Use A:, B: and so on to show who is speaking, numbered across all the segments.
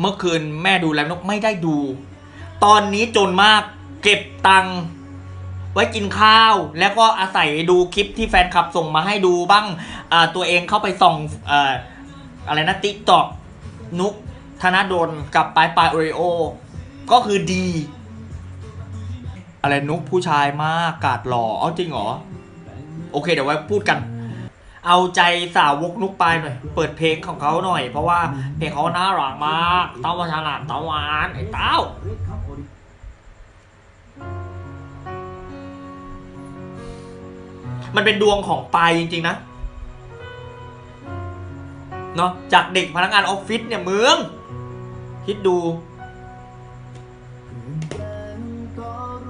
A: เมื่อคืนแม่ดูแล้วนกไม่ได้ดู ตอนนี้จนมากเก็บตังค์ไว้กินข้าว แล้วก็อาศัยดูคลิปที่แฟนคลับส่งมาให้ดูบ้างตัวเองเข้าไปส่องออะไรนะติ๊กตอกนุกธนดลกับปลายปลายโอริโอ ก็คือดี อะไรนุกผู้ชายมากกาดหล่อเอาจริงเหรอ โอเคเดี๋ยวไว้พูดกัน เอาใจสาวกนุกปลายหน่อย เปิดเพลงของเขาหน่อย เพราะว่าเพลงเขาน่ารักมากเต้ามาฉลาดเต้าหวานไอ้เต้ามันเป็นดวงของปลายจริง ๆ นะเนาะจากเด็กพนักงานออฟฟิศเนี่ยเมืองคิดดู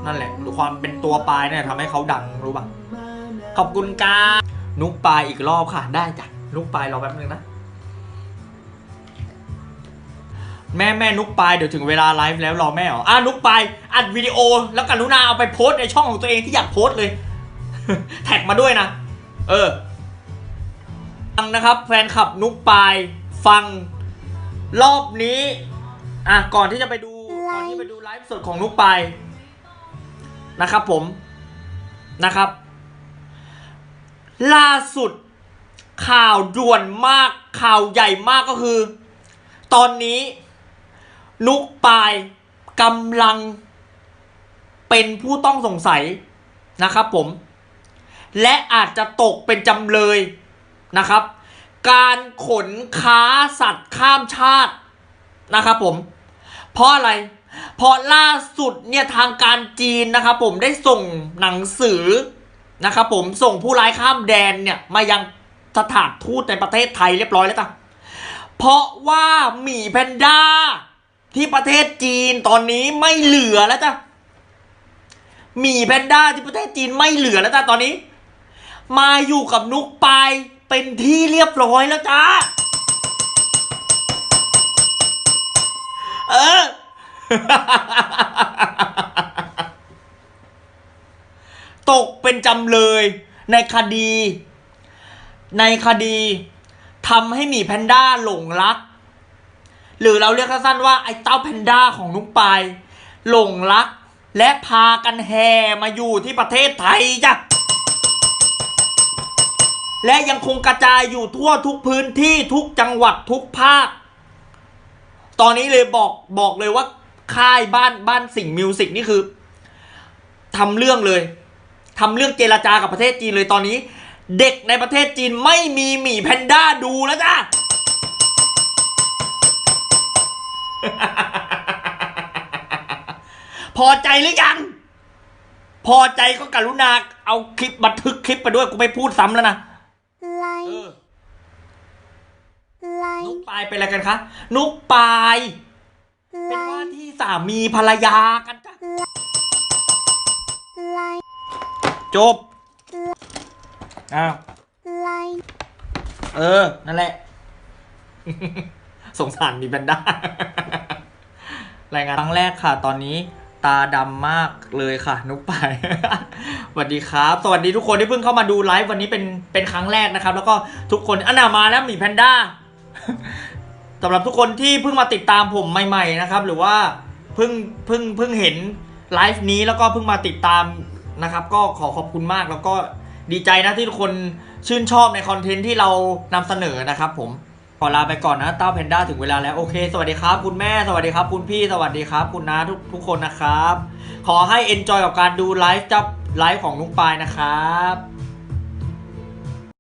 A: นั่นแหละดูความเป็นตัวปลายเนี่ยทำให้เขาดังรู้ป่ะ ขอบคุณกา นุกปลายอีกรอบค่ะ ได้จ้ะนุกปลายรอแป๊บนึงนะ แม่แม่นุกปลายเดี๋ยวถึงเวลาไลฟ์แล้วรอแม่เหรออะนุกปลายอัดวิดีโอ แล้วกรุณาเอาไปโพสในช่องของตัวเองที่อยากโพสเลย แท็กมาด้วยนะ เออฟังนะครับ แฟนคลับนุกปลายฟังรอบนี้ อะก่อนที่จะไปดูก่อนที่ไปดูไลฟ์สดของนุกปลายนะครับผมนะครับ ล่าสุดข่าวด่วนมากข่าวใหญ่มากก็คือ ตอนนี้ นุกปายกำลังเป็นผู้ต้องสงสัยนะครับผม และอาจจะตกเป็นจำเลยนะครับ การขนค้าสัตว์ข้ามชาตินะครับผม เพราะอะไร เพราะล่าสุดเนี่ยทางการจีนนะครับผมได้ส่งหนังสือ นะครับผมส่งผู้ร้ายข้ามแดนเนี่ยมายังสถานทูตในประเทศไทยเรียบร้อยแล้วจ้ะเพราะว่าหมีแพนด้าที่ประเทศจีนตอนนี้ไม่เหลือแล้วจ้ะหมีแพนด้าที่ประเทศจีนไม่เหลือแล้วจ้ะตอนนี้ มาอยู่กับนุกปายเป็นที่เรียบร้อยแล้วจ้าเออ ตกเป็นจำเลยในคดี ในคดีทำให้หมีแพนด้าหลงรัก หรือเราเรียกสั้นๆว่าไอ้เต้าแพนด้าของนุกปายหลงรัก และพากันแห่มาอยู่ที่ประเทศไทยจ้ะและยังคงกระจายอยู่ทั่วทุกพื้นที่ทุกจังหวัดทุกภาค ตอนนี้เลยบอกบอกเลยว่าค่ายบ้านบ้านสิ่งมิวสิกนี่คือทำเรื่องเลย ทำเรื่องเจรจากับประเทศจีนเลยตอนนี้ เด็กในประเทศจีนไม่มีหมีแพนด้าดูแล้วจ้าพอใจหรือยัง พอใจก็กรุณาเอาคลิปบันทึกคลิปไปด้วยกูไม่พูดซ้ำแล้วนะเอ
B: like
A: อนุก
B: like
A: ปายเป็นอะไรกันคะ นุกปาย เป็นว่า
B: like
A: ที่สามีภรรยากันจ้ะ
B: like
A: จบ อ้าว
B: like
A: เออ นั่นแหละ สงสารมีแพนด้า รายงานครั้งแรกค่ะ ตอนนี้ตาดำมากเลยค่ะ นุกไปาย สวัสดีครับ สวัสดีทุกคนที่เพิ่งเข้ามาดูไลฟ์วันนี้เป็นเป็นครั้งแรกนะครับ แล้วก็ทุกคนอันนามาแล้วหมีแพนด้า สำหรับทุกคนที่เพิ่งมาติดตามผมใหม่ ๆ นะครับ หรือว่าเพิ่งเพิ่งเพิ่งเห็นไลฟ์นี้แล้วก็เพิ่งมาติดตาม นะครับ ก็ขอขอบคุณมากแล้วก็ดีใจนะที่ทุกคนชื่นชอบในคอนเทนต์ที่เรานำเสนอนะครับ ผมขอลาไปก่อนนะเต้าแพนด้าถึงเวลาแล้วโอเค สวัสดีครับ คุณแม่สวัสดีครับ คุณพี่สวัสดีครับ คุณน้าทุกทุกคนนะครับ ขอให้ enjoy กับการดูไลฟ์จับไลฟ์ของนุกปายนะครับ